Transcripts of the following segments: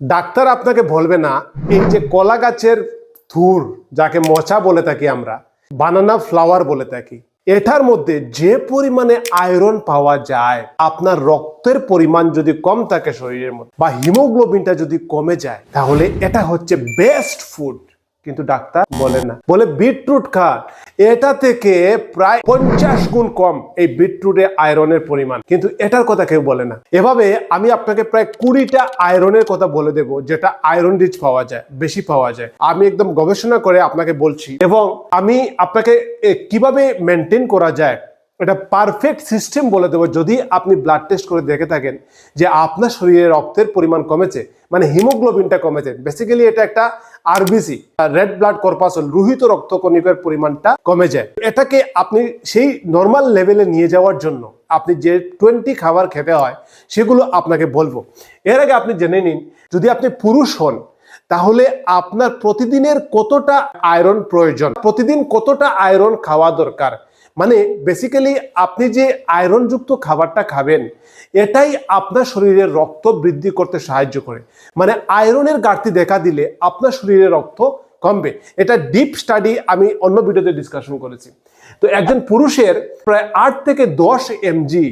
Doctor আপনাকে বলবে না, এই যে কলা গাছের থুর যাকে মচা বলে থাকি আমরা বানানা ফ্লাওয়ার বলে থাকি, এটার মধ্যে যে পরিমাণে আয়রন পাওয়া যায়, আপনার রক্তের পরিমাণ যদি কম থাকে শরীরের মধ্যে বা হিমোগ্লোবিনটা যদি কমে যায়, তাহলে এটা হচ্ছে বেস্ট ফুড কিন্তু ডাক্তার বলে না। বলে বিটরুট খা এটা থেকে প্রায় পঞ্চাশ গুণ কম এই বিটরুটে আয়রনের পরিমাণ। কিন্তু এটার কথা কেউ বলে না। এভাবে আমি আপনাকে প্রায় কুড়িটা আয়রনের কথা বলে দেব, যেটা আয়রন রিচ পাওয়া যায়, বেশি পাওয়া যায়। আমি একদম গবেষণা করে আপনাকে বলছি। এবং আমি আপনাকে কীভাবে মেনটেন করা যায় এটা পারফেক্ট সিস্টেম বলে দেবো যদি আপনি ব্লাড টেস্ট করে দেখে থাকেন যে আপনার শরীরে রক্তের পরিমাণ কমেছে মানে হিমোগ্লোবিনটা কমেছে। বেসিক্যালি এটা একটা আরবিসি রেড ব্লাড কর্পাসল রোহিত রক্তকণিকার পরিমাণটা কমে যায় এটাকে আপনি সেই নর্মাল লেভেলে নিয়ে যাওয়ার জন্য আপনি যে টোয়েন্টি খাবার খেতে হয়, সেগুলো আপনাকে বলব। এর আগে আপনি জেনে নিন, যদি আপনি পুরুষ হন, তাহলে আপনার প্রতিদিনের কতটা আয়রন প্রয়োজন? প্রতিদিন কতটা আয়রন খাওয়া দরকার? মানে বেসিক্যালি আপনি যে আয়রনযুক্ত খাবারটা খাবেন, এটাই আপনার শরীরের রক্ত বৃদ্ধি করতে সাহায্য করে। মানে আয়রনের ঘাটতি দেখা দিলে আপনার শরীরে রক্ত কমবে। এটা ডিপ স্টাডি আমি অন্য ভিডিওতে ডিসকাশন করেছি। তো একজন পুরুষের প্রায় আট থেকে দশ এমজি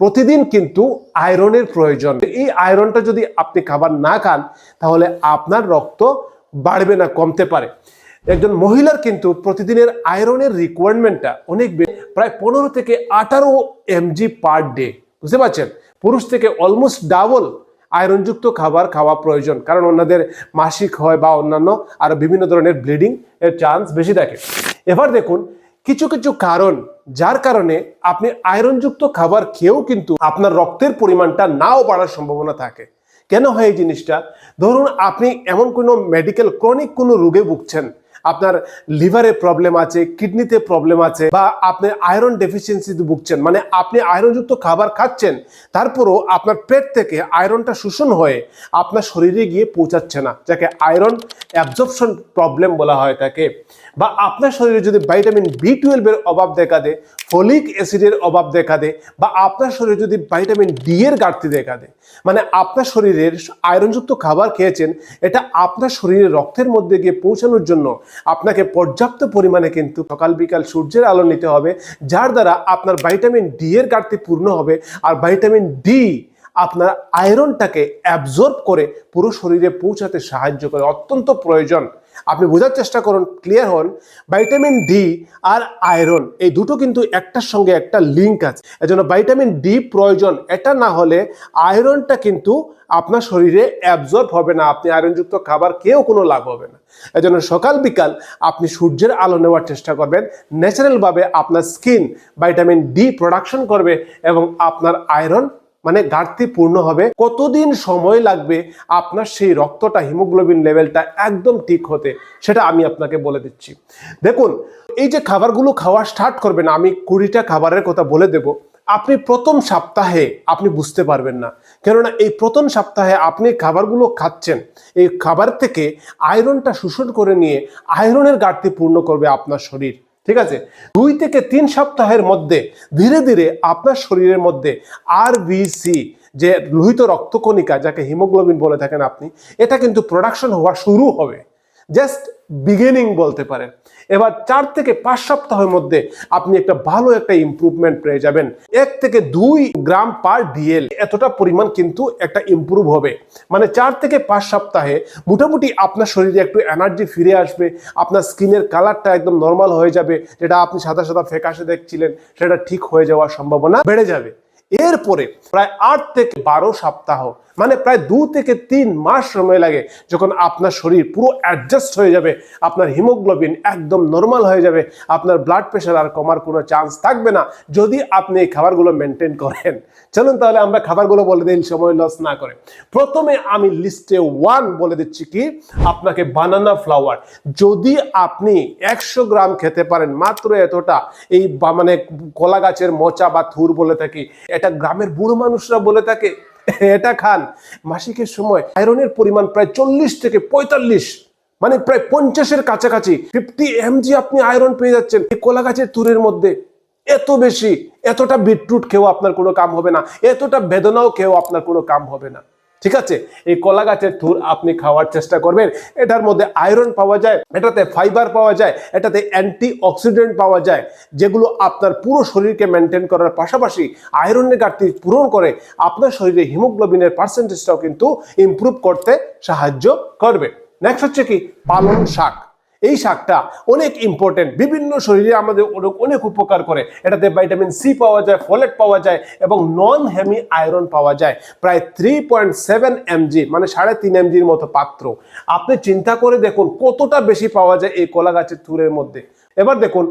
প্রতিদিন কিন্তু আয়রনের প্রয়োজন। এই আয়রনটা যদি আপনি খাবার না খান, তাহলে আপনার রক্ত বাড়বে না, কমতে পারে। একজন মহিলার কিন্তু প্রতিদিনের আয়রনের রিকোয়ারমেন্টটা অনেক প্রায় পনেরো থেকে আঠারো এমজি পার ডে বুঝতে পারছেন? পুরুষ থেকে অলমোস্ট ডাবল আয়রনযুক্ত খাবার খাওয়া প্রয়োজন। কারণ ওনাদের মাসিক হয় বা অন্যান্য আরও বিভিন্ন ধরনের ব্লিডিং এর চান্স বেশি থাকে। এবার দেখুন, কিছু কিছু কারণ যার কারণে আপনি আয়রনযুক্ত খাবার খেয়েও কিন্তু আপনার রক্তের পরিমাণটা নাও বাড়ার সম্ভাবনা থাকে। কেন হয় এই জিনিসটা? ধরুন, আপনি এমন কোনো মেডিকেল ক্রনিক কোনো রোগে ভুগছেন আপনার লিভারে প্রবলেম আছে, কিডনিতে প্রবলেম আছে, বা আপনি আয়রন ডেফিসিয়েন্সিতে ভুগছেন মানে আপনি আয়রনযুক্ত খাবার খাচ্ছেন, তারপরও আপনার পেট থেকে আয়রনটা শোষণ হয়ে আপনার শরীরে গিয়ে পৌঁছাচ্ছে না, যাকে আয়রন অ্যাবজর্পশন প্রবলেম বলা হয় তাকে। বা আপনার শরীরে যদি ভাইটামিন বি টুয়েলভের অভাব দেখা দেয় ফলিক অ্যাসিডের অভাব দেখা দেয়, বা আপনার শরীরে যদি ভাইটামিন ডি এর ঘাটতি দেখা দেয় মানে আপনার শরীরের আয়রনযুক্ত খাবার খেয়েছেন, এটা আপনার শরীরের রক্তের মধ্যে গিয়ে পৌঁছানোর জন্য আপনাকে পর্যাপ্ত পরিমাণে কিন্তু সকাল বিকাল সূর্যের আলো নিতে হবে, যার দ্বারা আপনার ভাইটামিন ডি এর ঘাটতি পূর্ণ হবে, আর ভাইটামিন ডি আপনার আয়রনটাকে অ্যাবজর্ব করে পুরো শরীরে পৌঁছাতে সাহায্য করে। অত্যন্ত প্রয়োজন। আপনি বোঝার চেষ্টা করুন ক্লিয়ার হন। ভাইটামিন ডি আর আয়রন এই দুটো কিন্তু একটার সঙ্গে একটা লিঙ্ক আছে। এজন্য ভাইটামিন ডি প্রয়োজন। এটা না হলে আয়রনটা কিন্তু আপনার শরীরে অ্যাবজর্ব হবে না। আপনি আয়রনযুক্ত খাবার খেয়েও কোনো লাভ হবে না। এজন্য সকাল, বিকাল আপনি সূর্যের আলো নেওয়ার চেষ্টা করবেন। ন্যাচারালভাবে আপনার স্কিন ভাইটামিন ডি প্রোডাকশন করবে এবং আপনার আয়রন মানে ঘাটতি পূর্ণ হবে। কতদিন সময় লাগবে আপনার সেই রক্তটা, হিমোগ্লোবিন লেভেলটা একদম ঠিক হতে, সেটা আমি আপনাকে বলে দিচ্ছি। দেখুন, এই যে খাবারগুলো খাওয়া স্টার্ট করবেন, আমি কুড়িটা খাবারের কথা বলে দেব। আপনি প্রথম সপ্তাহে আপনি বুঝতে পারবেন না। কেননা এই প্রথম সপ্তাহে আপনি খাবারগুলো খাচ্ছেন, এই খাবার থেকে আয়রনটা শোষণ করে নিয়ে আয়রনের ঘাটতি পূর্ণ করবে আপনার শরীর। ঠিক আছে? দুই থেকে তিন সপ্তাহের মধ্যে ধীরে ধীরে আপনার শরীরের মধ্যে আর যে লোহিত রক্তকণিকা, যাকে হিমোগ্লোবিন বলে থাকেন আপনি, এটা কিন্তু প্রোডাকশন হওয়া শুরু হবে। জাস্ট বিগিনিং বলতে পারেন। এবার চার থেকে পাঁচ সপ্তাহের মধ্যে আপনি একটা ভালো একটা ইমপ্রুভমেন্ট পেয়ে যাবেন। এক থেকে দুই গ্রাম পার ডিএল এতটা পরিমাণ কিন্তু একটা ইমপ্রুভ হবে। মানে চার থেকে পাঁচ সপ্তাহে মোটামুটি আপনার শরীরে একটু এনার্জি ফিরে আসবে। আপনার স্কিনের কালারটা একদম নর্মাল হয়ে যাবে। যেটা আপনি সাদা সাদা ফ্যাকাশে দেখছিলেন, সেটা ঠিক হয়ে যাওয়ার সম্ভাবনা বেড়ে যাবে। এরপরে প্রায় আট থেকে বারো সপ্তাহ মানে প্রায় দু থেকে তিন মাস সময় লাগে যখন আপনার শরীর পুরো অ্যাডজাস্ট হয়ে যাবে, আপনার হিমোগ্লোবিন একদম নর্মাল হয়ে যাবে, আপনার ব্লাড প্রেশার আর কমার কোনো চান্স থাকবে না যদি আপনি এই খাবারগুলো মেনটেন করেন। চলুন তাহলে আমরা খাবারগুলো বলে দিন সময় লস না করে। প্রথমে আমি লিস্টে ওয়ান বলে দিচ্ছি কি, আপনাকে বানানা ফ্লাওয়ার যদি আপনি একশো গ্রাম খেতে পারেন, মাত্র এতটা, এই মানে কলা গাছের মোচা বা থুর বলে থাকি, এটা গ্রামের বুড়ো মানুষরা বলে থাকে এটা খান। মাসিকের সময় আয়রনের পরিমাণ প্রায় চল্লিশ থেকে পঁয়তাল্লিশ মানে প্রায় পঞ্চাশের কাছাকাছি। ফিফটি এমজি আপনি আয়রন পেয়ে যাচ্ছেন। এই কলা গাছের তুরের মধ্যে এত বেশি, এতটা বিটরুট খেয়েও আপনার কোনো কাম হবে না। এতটা বেদনাও খেয়েও আপনার কোনো কাম হবে না। ঠিক আছে? এই কলা গাছের থুর আপনি খাওয়ার চেষ্টা করবেন। এটার মধ্যে আয়রন পাওয়া যায়, এটাতে ফাইবার পাওয়া যায়, এটাতে অ্যান্টি অক্সিডেন্ট পাওয়া যায়, যেগুলো আপনার পুরো শরীরকে মেনটেন করার পাশাপাশি আয়রনের ঘাটতি পূরণ করে আপনার শরীরে হিমোগ্লোবিনের পার্সেন্টেজটাও কিন্তু ইম্প্রুভ করতে সাহায্য করবে। নেক্সট হচ্ছে কি? পালং শাক। এই শাকটা অনেক ইম্পর্টেন্ট বিভিন্ন শরীরে আমাদের অনেক অনেক উপকার করে। এটাতে ভাইটামিন সি পাওয়া যায় ফোলেট পাওয়া যায় এবং নন হেমি আয়রন পাওয়া যায়। প্রায় থ্রি পয়েন্ট সেভেন এমজি মানে সাড়ে তিন এমজির মতো পাত্র। আপনি চিন্তা করে দেখুন কতটা বেশি পাওয়া যায় এই কলা গাছের থুরের মধ্যে। এবার দেখুন,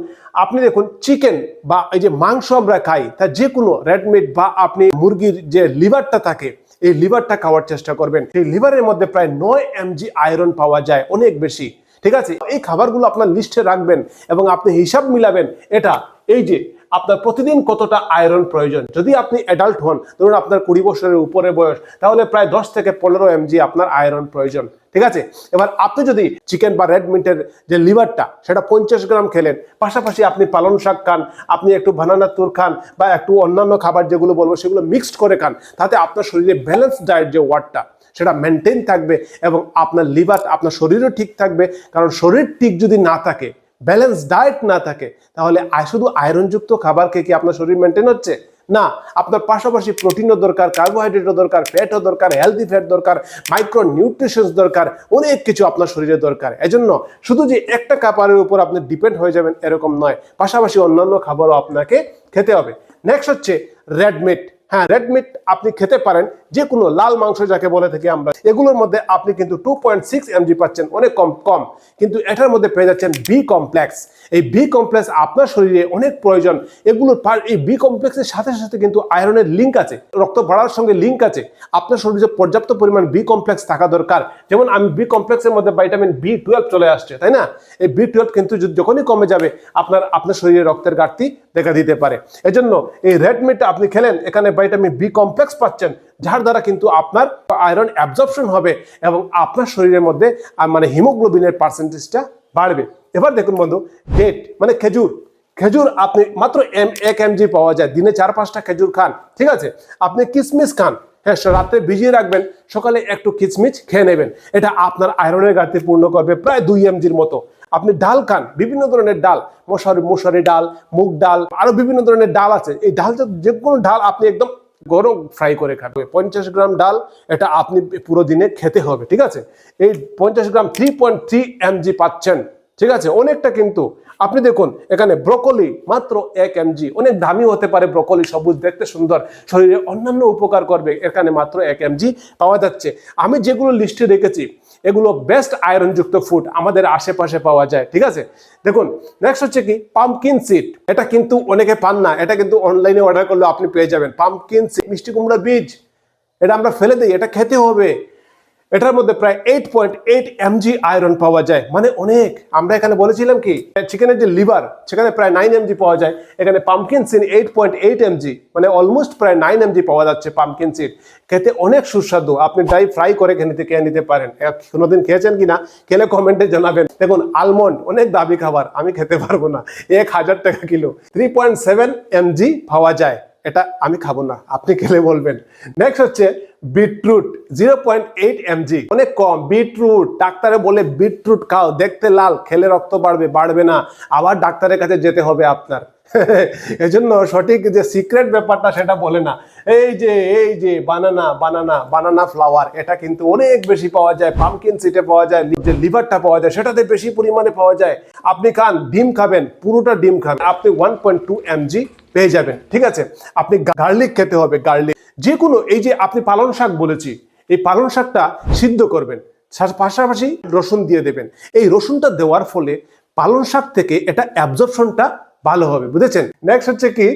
আপনি দেখুন চিকেন বা এই যে মাংস আমরা খাই, তা যে কোনো রেড মিট বা আপনি মুরগির যে লিভারটা থাকে, এই লিভারটা খাওয়ার চেষ্টা করবেন। এই লিভারের মধ্যে প্রায় নয় এমজি আয়রন পাওয়া যায়, অনেক বেশি। ঠিক আছে? এই খাবারগুলো আপনার লিস্টে রাখবেন এবং আপনি হিসাব মিলাবেন এটা। এই যে, আপনার প্রতিদিন কতটা আয়রন প্রয়োজন? যদি আপনি অ্যাডাল্ট হন, ধরুন আপনার কুড়ি বছরের উপরে বয়স, তাহলে প্রায় দশ থেকে পনেরো এমজি আপনার আয়রন প্রয়োজন। ঠিক আছে? এবার আপনি যদি চিকেন বা রেড মিটের যে লিভারটা সেটা পঞ্চাশ গ্রাম খেলেন, পাশাপাশি আপনি পালং শাক খান, আপনি একটু বানানা তুর খান বা একটু অন্যান্য খাবার যেগুলো বলব, সেগুলো মিক্সড করে খান, তাতে আপনার শরীরে ব্যালেন্স ডায়েট যে ওয়ার্ডটা সেটা মেনটেন থাকবে এবং আপনার লিভার আপনার শরীরও ঠিক থাকবে। কারণ শরীর ঠিক যদি না থাকে ব্যালেন্স ডায়েট না থাকে, তাহলে শুধু আয়রনযুক্ত খাবার খেয়ে কি আপনার শরীর মেনটেন হচ্ছে? না, আপনার পাশাপাশি প্রোটিনও দরকার কার্বোহাইড্রেটও দরকার ফ্যাটও দরকার হেলদি ফ্যাট দরকার মাইক্রো নিউট্রিশনস দরকার, অনেক কিছু আপনার শরীরে দরকার। এজন্য শুধু যে একটা খাবারের উপর আপনি ডিপেন্ড হয়ে যাবেন এরকম নয়, পাশাপাশি অন্যান্য খাবারও আপনাকে খেতে হবে। নেক্সট হচ্ছে রেড মিট হ্যাঁ রেড মিট আপনি খেতে পারেন যে কোনো লাল মাংস যাকে বলে থাকি আমরা, এগুলোর মধ্যে আপনি কিন্তু টু পয়েন্ট সিক্স এমজি পাচ্ছেন, অনেক কম কম। কিন্তু এটার মধ্যে পেয়ে যাচ্ছেন বি কমপ্লেক্স এই বি কমপ্লেক্স আপনার শরীরে অনেক প্রয়োজন। এগুলোর এই বি কমপ্লেক্সের সাথে সাথে কিন্তু আয়রনের লিঙ্ক আছে, রক্ত বাড়ার সঙ্গে লিঙ্ক আছে। আপনার শরীরে পর্যাপ্ত পরিমাণ বি কমপ্লেক্স থাকা দরকার। যেমন আমি বি কমপ্লেক্সের মধ্যে ভাইটামিন বি টুয়েলভ চলে আসছে, তাই না? এই বি টুয়েলভ কিন্তু যখনই কমে যাবে, আপনার আপনার শরীরে রক্তের ঘাটতি দেখা দিতে পারে। এজন্য এই রেড মিট আপনি খেলেন, এখানে ভাইটামিন বি কমপ্লেক্স পাচ্ছেন, যার দ্বারা কিন্তু আপনার আয়রন অ্যাবজর্পশন হবে এবং আপনার শরীরের মধ্যে মানে হিমোগ্লোবিনের পার্সেন্টেজটা বাড়বে। এবার দেখুন বন্ধু ডেট মানে খেজুর। খেজুর আপনি মাত্র এম, এক এমজি পাওয়া যায়, দিনে চার পাঁচটা খেজুর খান, ঠিক আছে? আপনি কিসমিস খান হ্যাঁ রাত্রে ভিজিয়ে রাখবেন, সকালে একটু কিচমিচ খেয়ে নেবেন। এটা আপনার আয়রনের ঘাটতি পূর্ণ করবে প্রায় দুই এমজির মতো। আপনি ডাল খান, বিভিন্ন ধরনের ডাল, মশারি মশারি ডাল, মুগ ডাল, আরও বিভিন্ন ধরনের ডাল আছে। এই ডাল যে কোনো ডাল আপনি একদম গরম ফ্রাই করে খাবে পঞ্চাশ গ্রাম ডাল, এটা আপনি পুরো দিনে খেতে হবে, ঠিক আছে? এই পঞ্চাশ gram three point three mg পাচ্ছেন, ঠিক আছে? অনেকটা কিন্তু, আপনি দেখুন, এখানে ব্রোকলি মাত্র এক এমজি অনেক দামি হতে পারে ব্রোকলি, সবুজ, দেখতে সুন্দর, শরীরে অন্যান্য উপকার করবে, এখানে মাত্র এক এমজি পাওয়া যাচ্ছে। আমি যেগুলো লিস্টে রেখেছি এগুলো বেস্ট আয়রনযুক্ত ফুড আমাদের আশেপাশে পাওয়া যায়, ঠিক আছে? দেখুন নেক্সট হচ্ছে কি? পাম্পকিন সিট এটা কিন্তু অনেকে পান না, এটা কিন্তু অনলাইনে অর্ডার করলে আপনি পেয়ে যাবেন। পাম্পকিন সিট মিষ্টি কুমড়া বীজ, এটা আমরা ফেলে দিই, এটা খেতে হবে। এটার মধ্যে প্রায় eight point eight mg iron পাওয়া যায়। মানে অনেক। আমরা এখানে বলেছিলাম কি চিকেনের যে লিভার সেখানে প্রায় নাইন এমজি পাওয়া যায়। এখানে pumpkin seed eight point eight mg মানে অলমোস্ট প্রায় নাইন এমজি পাওয়া যাচ্ছে পাম্পকিন সিড খেতে অনেক সুস্বাদু। আপনি ড্রাই ফ্রাই করে খেয়ে নিতে খেয়ে নিতে পারেন। কোনোদিন খেয়েছেন কিনা? খেলে কমেন্টে জানাবেন। দেখুন আলমন্ড অনেক দাবি খাবার। আমি খেতে পারব না। এক হাজার টাকা kilo. Three point seven mg পাওয়া যায়। এটা আমি খাব না, আপনি খেলে বলবেন। নেক্সট হচ্ছে beetroot zero point eight mg অনেক কম, বিটরুট, ডাক্তারে বলে বিটরুট খাও, দেখতে লাল, খেলে রক্ত বাড়বে বাড়বে না। আবার ডাক্তারের কাছে যেতে হবে আপনার। এজন্য সঠিক যে সিক্রেট ব্যাপারটা সেটা বলে না। এই যে এই যে বানানা বানানা বানানা ফ্লাওয়ার এটা কিন্তু অনেক বেশি পাওয়া যায় পামকিন সিটে পাওয়া যায়, যে লিভারটা পাওয়া যায়, সেটাতে বেশি পরিমাণে পাওয়া যায়। আপনি খান, ডিম খাবেন, পুরোটা ডিম খাবেন। আপনি ওয়ান পয়েন্ট টু এমজি পেয়ে যাবেন। ঠিক আছে? আপনি গার্লিক খেতে হবে গার্লিক যে কোনো এই যে আপনি পালং শাক বলেছি, এই পালং শাকটা সিদ্ধ করবেন। পাশাপাশি রসুন দিয়ে দেবেন। এই রসুনটা দেওয়ার ফলে পালং শাক থেকে এটা অ্যাবজর্পশনটা ভালো হবে, বুঝেছেন? নেক্সট হচ্ছে কি,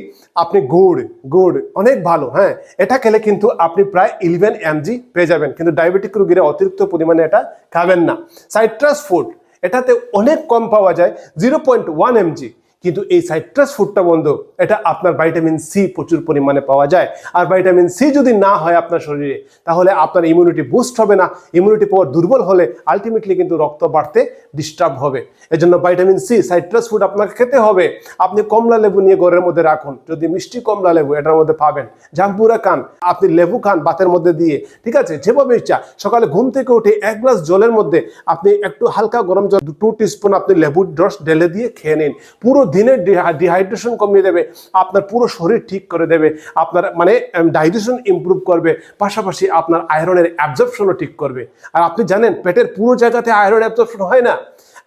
আপনি গুড় গুড় অনেক ভালো হ্যাঁ? এটা খেলে কিন্তু আপনি প্রায় ইলেভেন এমজি পেয়ে যাবেন। কিন্তু ডায়াবেটিক রোগীরা অতিরিক্ত পরিমাণে এটা খাবেন না। সাইট্রাস ফুড এটাতে অনেক কম পাওয়া যায় জিরো পয়েন্ট ওয়ান এমজি কিন্তু এই সাইট্রাস ফুডটা বন্ধু, এটা আপনার ভাইটামিন সি প্রচুর পরিমাণে পাওয়া যায়। আর ভাইটামিন সি যদি না হয় আপনার শরীরে, তাহলে আপনার ইমিউনিটি বুস্ট হবে না। ইমিউনিটি পাওয়ার দুর্বল হলে আলটিমেটলি কিন্তু রক্ত বাড়তে ডিস্টার্ব হবে। এজন্য ভাইটামিন সি সাইট্রাস ফুড আপনাকে খেতে হবে। আপনি কমলা লেবু নিয়ে ঘরের মধ্যে রাখুন। যদি মিষ্টি কমলা লেবু, এটার মধ্যে পাবেন। জাম্পুরা খান, আপনি লেবু খান ভাতের মধ্যে দিয়ে, ঠিক আছে? যেভাবে ইচ্ছা, সকালে ঘুম থেকে উঠে এক গ্লাস জলের মধ্যে আপনি একটু হালকা গরম জল টু টিস্পুন আপনি লেবুর রস ঢেলে দিয়ে খেয়ে নিন। পুরো দিনের ডিহাইড্রেশন কমিয়ে দেবে, আপনার পুরো শরীর ঠিক করে দেবে, আপনার মানে ডাইজেশন ইমপ্রুভ করবে, পাশাপাশি আপনার আয়রনের অ্যাবজর্পশনও ঠিক করবে। আর আপনি জানেন, পেটের পুরো জায়গাতে আয়রন অ্যাবজর্পশন হয় না?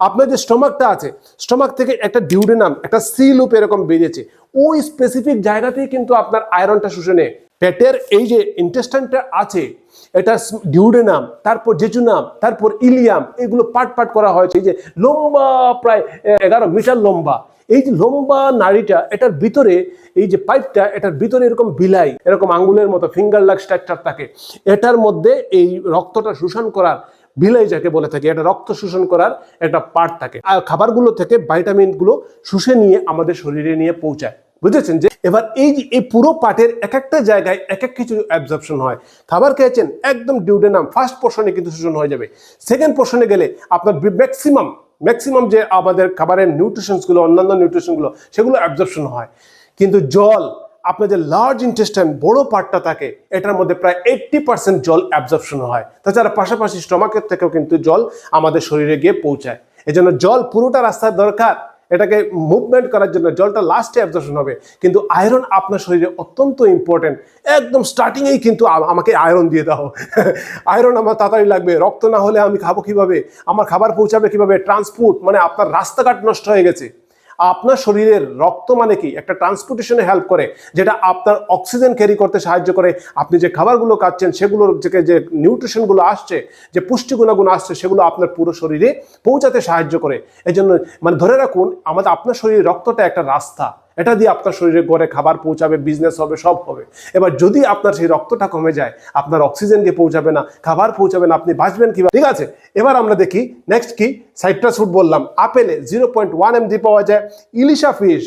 আপনার যে স্টমাকটা আছে স্টমাক থেকে একটা ডিউডেনাম একটা সি লুপ এরকম বেরিয়েছে। ওই স্পেসিফিক জায়গাতেই কিন্তু আপনার আয়রনটা শুষে নেয়। পেটের এই যে ইন্টেস্টাইনটা আছে, এটা ডিউডেনাম তারপর জেজুনাম তারপর ইলিয়াম এগুলো পাট পাট করা হয়েছে। এই যে লম্বা, প্রায়, এগারো মিটার লম্বা। এই যে লম্বা নাড়িটা, এটার ভিতরে এই যে পাইপটা, এটার ভিতরে এরকম বিলাই, এরকম আঙ্গুলের মতো ফিঙ্গার লাগ স্ট্রাকচার থাকে। এটার মধ্যে এই রক্তটা শোষণ করার, বিলাই যাকে বলে থাকে, এটা রক্ত শোষণ করার একটা পার্ট থাকে। আর খাবারগুলো থেকে ভাইটামিনগুলো শুষে নিয়ে আমাদের শরীরে নিয়ে পৌঁছায়। বুঝেছেন যে? এবার এই যে, এই পুরো পার্টের এক একটা জায়গায় এক এক কিছু অ্যাবজর্পশন হয়। খাবার খেয়েছেন, একদম ডিউডেনাম ফার্স্ট পোর্শনে কিন্তু শোষণ হয়ে যাবে। সেকেন্ড পোর্শনে গেলে আপনার ম্যাক্সিমাম ম্যাক্সিমাম যে আমাদের খাবারের নিউট্রিশনসগুলো অন্যান্য নিউট্রিশনগুলো সেগুলো অ্যাবজর্পশন হয়। কিন্তু জল আপনার যে লার্জ ইন্টেস্টাইন বড় পার্টটা থাকে, এটার মধ্যে প্রায় এইট্টি পার্সেন্ট জল অ্যাবজর্পশন হয়। তাছাড়া পাশাপাশি স্টমাকের থেকেও কিন্তু জল আমাদের শরীরে গিয়ে পৌঁছায়। এজন্য জল পুরোটা রাস্তার দরকার। এটাকে মুভমেন্ট করার জন্য জলটা লাস্টে অ্যাবজর্পশন হবে। কিন্তু আয়রন আপনার শরীরে অত্যন্ত ইম্পর্টেন্ট একদম স্টার্টিংয়েই কিন্তু আমাকে আয়রন দিয়ে দাও। আয়রন আমার তাড়াতাড়ি লাগবে। রক্ত না হলে আমি খাব কীভাবে? আমার খাবার পৌঁছাবে কীভাবে? ট্রান্সপোর্ট মানে আপনার রাস্তাঘাট নষ্ট হয়ে গেছে। আপনার শরীরের রক্ত মানে কি? একটা ট্রান্সপোর্টেশনে হেল্প করে, যেটা আপনার অক্সিজেন ক্যারি করতে সাহায্য করে। আপনি যে খাবারগুলো খাচ্ছেন, সেগুলোর থেকে যে নিউট্রিশনগুলো আসছে, যে পুষ্টিগুণাগুণ আসছে, সেগুলো আপনার পুরো শরীরে পৌঁছাতে সাহায্য করে। এই জন্য মানে ধরে রাখুন, আমাদের আপনার শরীরে রক্তটা একটা রাস্তা। এটা দিয়ে আপনার শরীরে গড়ে খাবার পৌঁছাবে বিজনেস হবে, সব হবে। এবার যদি আপনার সেই রক্তটা কমে যায়, আপনার অক্সিজেন দিয়ে পৌঁছাবে না, খাবার পৌঁছাবে না, আপনি বাঁচবেন কীভাবে? ঠিক আছে, এবার আমরা দেখি নেক্সট কি? সাইট্রাস ফ্রুট বললাম। আপেলে জিরো পয়েন্ট ওয়ান এমজি পাওয়া যায়, ইলিশা ফিশ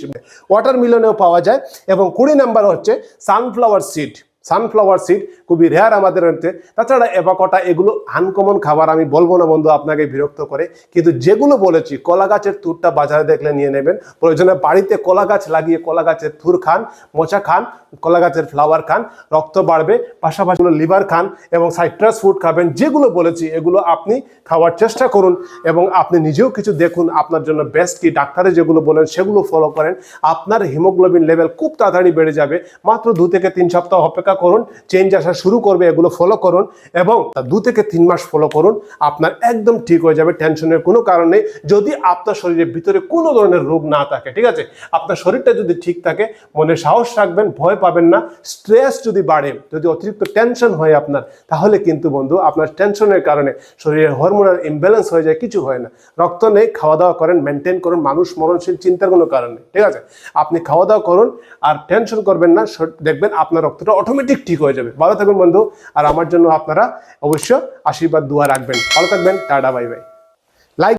ওয়াটারমিলনেও পাওয়া যায়, এবং কুড়ি নাম্বার হচ্ছে সানফ্লাওয়ার সিড সানফ্লাওয়ার সিড খুবই রেয়ার আমাদের মধ্যে তাছাড়া এবাকটা এগুলো আনকমন খাবার, আমি বলব না বন্ধু আপনাকে বিরক্ত করে। কিন্তু যেগুলো বলেছি কলা গাছের তুরটা বাজারে দেখলে নিয়ে নেবেন। প্রয়োজনে বাড়িতে কলা গাছ লাগিয়ে কলা গাছের থুর খান, মোচা খান কলা গাছের ফ্লাওয়ার খান, রক্ত বাড়বে, পাশাপাশি লিভার খান এবং সাইট্রাস ফুড খাবেন। যেগুলো বলেছি, এগুলো আপনি খাওয়ার চেষ্টা করুন এবং আপনি নিজেও কিছু দেখুন আপনার জন্য বেস্ট কি। ডাক্তারে যেগুলো বলেন, সেগুলো ফলো করেন। আপনার হিমোগ্লোবিন লেভেল খুব তাড়াতাড়ি বেড়ে যাবে। মাত্র দু থেকে তিন সপ্তাহ অপেক্ষা করুন চেঞ্জ আসা শুরু করবে, এগুলো ফলো করুন এবং দু থেকে তিন মাস ফলো করুন, আপনার একদম ঠিক হয়ে যাবে টেনশনের কোনো কারণ নেই। যদি আপনার শরীরের ভিতরে কোনো ধরনের রোগ না থাকে, ঠিক আছে? আপনার শরীরটা যদি ঠিক থাকে, মনে সাহস রাখবেন, ভয় পাবেন না স্ট্রেস যদি বাড়ে, যদি অতিরিক্ত টেনশন হয় আপনার, তাহলে কিন্তু বন্ধু, আপনার টেনশনের কারণে শরীরের হরমোনাল ইমব্যালেন্স হয়ে যায়, কিছু হয় না। রক্ত নেই, খাওয়া দাওয়া করেন মেনটেন করুন, মানুষ মরণশীল, চিন্তার কোনো কারণ নেই, ঠিক আছে? আপনি খাওয়া দাওয়া করুন, আর টেনশন করবেন না দেখবেন আপনার রক্তটা অটোমেটিক ঠিক হয়ে যাবে। ভালো থাকবেন বন্ধু, আর আমার জন্য আপনারা অবশ্য আশীর্বাদ, দোয়া রাখবেন। ভালো থাকবেন, টাটা, বাই বাই।